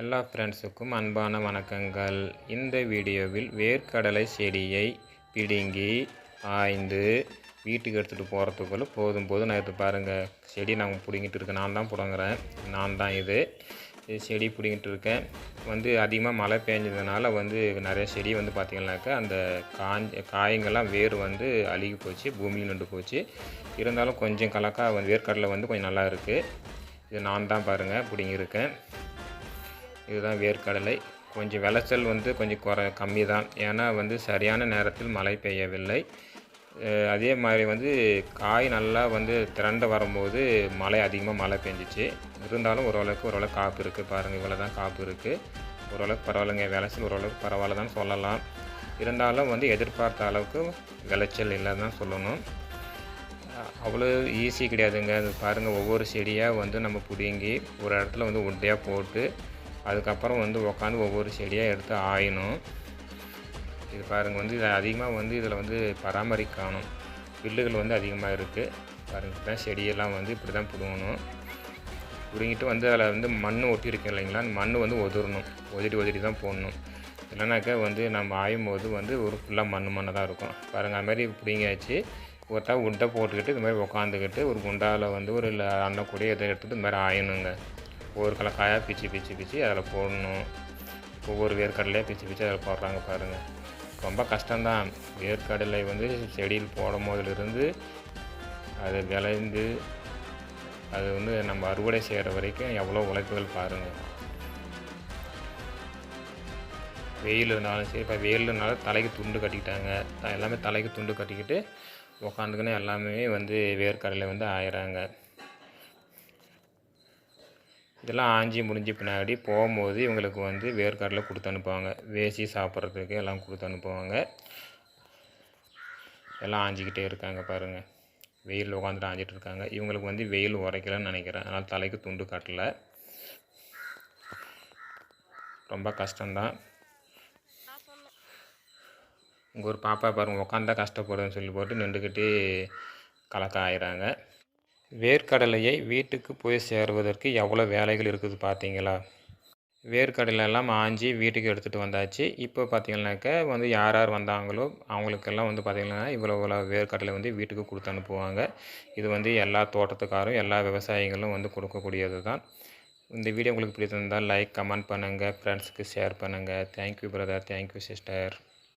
எல்லா ஃப்ரெண்ட்ஸுக்கும் அன்பான வணக்கங்கள். இந்த வீடியோவில் வேர்க்கடலை செடியை பிடுங்கி ஆய்ந்து வீட்டுக்கு எடுத்துகிட்டு போகிறதுக்குள்ள போதும் போதும் நான் இது பாருங்கள் செடி நான் பிடுங்கிட்டு இருக்கேன். நான் தான் பிடுங்குறேன். நான் தான் இது. இது செடி பிடுங்கிட்டு இருக்கேன். வந்து அதிகமாக மழை பெஞ்சதுனால வந்து நிறைய செடி வந்து பார்த்திங்கனாக்கா அந்த காஞ்ச காய்ங்கள்லாம் வேர் வந்து அழுகி போச்சு. பூமியில் நின்று போச்சு. இருந்தாலும் கொஞ்சம் கலக்கா வந்து வேர்க்கடலை வந்து கொஞ்சம் நல்லா இருக்குது இது நான் தான் பாருங்கள் பிடுங்கியிருக்கேன். இதுதான் வேர்க்கடலை. கொஞ்சம் விளைச்சல் வந்து கொஞ்சம் குறை கம்மி தான் ஏன்னா வந்து சரியான நேரத்தில் மழை பெய்யவில்லை. அதே மாதிரி வந்து காய் நல்லா வந்து திரண்டு வரும்போது மழை அதிகமாக மழை பெஞ்சிச்சு. இருந்தாலும் ஓரளவுக்கு ஓரளவுக்கு காப்பு இருக்குது பாருங்கள் இவ்வளோ தான் காப்பு இருக்குது ஓரளவுக்கு பரவாயில்லைங்க. விளைச்சல் ஓரளவுக்கு பரவாயில்ல தான் சொல்லலாம். இருந்தாலும் வந்து எதிர்பார்த்த அளவுக்கு விளைச்சல் இல்லை தான் சொல்லணும். அவ்வளோ ஈஸி கிடையாதுங்க. அது பாருங்கள் ஒவ்வொரு செடியாக வந்து நம்ம பிடுங்கி ஒரு இடத்துல வந்து உட்டையாக போட்டு அதுக்கப்புறம் வந்து உக்காந்து ஒவ்வொரு செடியாக எடுத்து ஆயணும். இது பாருங்கள் வந்து இதை அதிகமாக வந்து இதில் வந்து பராமரிக்கணும். புல்லுகள் வந்து அதிகமாக இருக்குது பாருங்கள் தான் செடியெல்லாம் வந்து இப்படி தான் பிடுங்கணும். பிடுங்கிட்டு வந்து அதில் வந்து மண் ஒட்டியிருக்கேன் இல்லைங்களா? அந்த மண் வந்து உதிரணும் உதிரி உதிரி தான் போடணும். இல்லைனாக்கா வந்து நம்ம ஆயும் போது வந்து ஒரு ஃபுல்லாக மண் மண்ணாக தான் இருக்கும். பாருங்கள் அது மாதிரி பிடிங்கியாச்சு. ஒருத்தா உண்டை போட்டுக்கிட்டு இது மாதிரி உக்காந்துக்கிட்டு ஒரு குண்டாவில் வந்து ஒரு அன்ன கூட எதை எடுத்துகிட்டு இது மாதிரி ஆயணுங்க. ஒவ்வொரு கலக்காயாக பிச்சு பிச்சு பிச்சு அதில் போடணும். ஒவ்வொரு வேர்க்கடலையாக பிச்சு பிச்சு அதில் போடுறாங்க பாருங்கள் ரொம்ப கஷ்டம்தான். வேர்க்கடலை வந்து செடியில் போடும் போதிலிருந்து அது விளைந்து அது வந்து நம்ம அறுவடை செய்கிற வரைக்கும் எவ்வளோ உழைப்புகள் பாருங்கள் வெயில் இருந்தாலும் சரி இப்போ வெயில் இருந்தாலும் தலைக்கு துண்டு கட்டிக்கிட்டாங்க. எல்லாமே தலைக்கு துண்டு கட்டிக்கிட்டு உக்காந்துக்கின்னு எல்லாமே வந்து வேர்க்கடலை வந்து ஆயிடுறாங்க. இதெல்லாம் ஆஞ்சி முடிஞ்ச பின்னாடி போகும்போது இவங்களுக்கு வந்து வேர்க்கடலை கொடுத்து அனுப்புவாங்க. வேசி சாப்பிட்றதுக்கு எல்லாம் கொடுத்து அனுப்புவாங்க. எல்லாம் ஆஞ்சிக்கிட்டே இருக்காங்க பாருங்கள் வெயில் உட்காந்துட்டு ஆஞ்சிட்டு இருக்காங்க. இவங்களுக்கு வந்து வெயில் உரைக்கலன்னு நினைக்கிறேன். அதனால் தலைக்கு துண்டு காட்டலை. ரொம்ப கஷ்டம்தான். உங்கள் ஒரு பாப்பா பாருங்கள் உட்காந்தா கஷ்டப்படுதுன்னு சொல்லி போட்டு நின்றுக்கிட்டு கலக்க ஆயிறாங்க. வேர்க்கடலையை வீட்டுக்கு போய் சேருவதற்கு எவ்வளோ வேலைகள் இருக்குது பார்த்தீங்களா? வேர்க்கடலையெல்லாம் ஆஞ்சி வீட்டுக்கு எடுத்துகிட்டு வந்தாச்சு. இப்போ பார்த்தீங்கன்னாக்கா வந்து யார் யார் வந்தாங்களோ அவங்களுக்கெல்லாம் வந்து பார்த்திங்கன்னா இவ்வளோ இவ்வளோ வேர்க்கடலை வந்து வீட்டுக்கு கொடுத்து அனுப்புவாங்க. இது வந்து எல்லா தோட்டத்துக்காரும் எல்லா விவசாயிகளும் வந்து கொடுக்கக்கூடியது தான். இந்த வீடியோ உங்களுக்கு பிடித்திருந்தால் லைக் கமெண்ட் பண்ணுங்கள் ஃப்ரெண்ட்ஸுக்கு ஷேர் பண்ணுங்கள் தேங்க்யூ பிரதர் தேங்க்யூ சிஸ்டர்